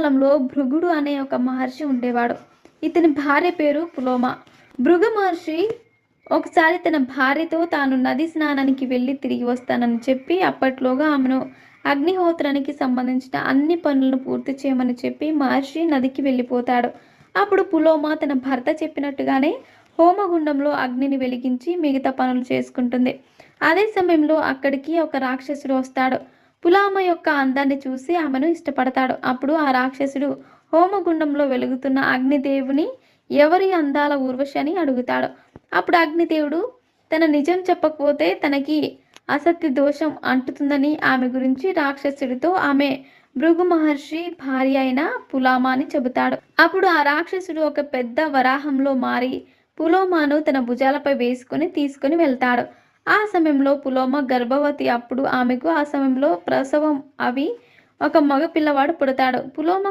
కాలంలో భృగుడు అనే ఒక మహర్షి ఉండేవాడు. ఇతని భార్య పేరు పులోమ. భృగు మహర్షి ఒకసారి తన భార్యతో తాను నది స్నానానికి వెళ్ళి తిరిగి వస్తానని చెప్పి అప్పట్లోగా ఆమెను అగ్నిహోత్రానికి సంబంధించిన అన్ని పనులను పూర్తి చేయమని చెప్పి మహర్షి నదికి వెళ్ళిపోతాడు. అప్పుడు పులోమ తన భర్త చెప్పినట్టుగానే హోమగుండంలో అగ్నిని వెలిగించి మిగతా పనులు చేసుకుంటుంది. అదే సమయంలో అక్కడికి ఒక రాక్షసుడు వస్తాడు. పులామ యొక్క అందాన్ని చూసి ఆమెను ఇష్టపడతాడు. అప్పుడు ఆ రాక్షసుడు హోమగుండంలో వెలుగుతున్న అగ్నిదేవుని ఎవరి అందాల ఊర్వశి అని అడుగుతాడు. అప్పుడు అగ్నిదేవుడు తన నిజం చెప్పకపోతే తనకి అసత్య దోషం అంటుతుందని ఆమె గురించి రాక్షసుడితో ఆమె భృగు మహర్షి భార్య అయిన పులామ అని చెబుతాడు. అప్పుడు ఆ రాక్షసుడు ఒక పెద్ద వరాహంలో మారి పులోమాను తన భుజాలపై వేసుకుని తీసుకుని వెళ్తాడు. ఆ సమయంలో పులోమ గర్భవతి అప్పుడు ఆమెకు ఆ సమయంలో ప్రసవం అవి ఒక మగ పిల్లవాడు పుడతాడు. పులోమ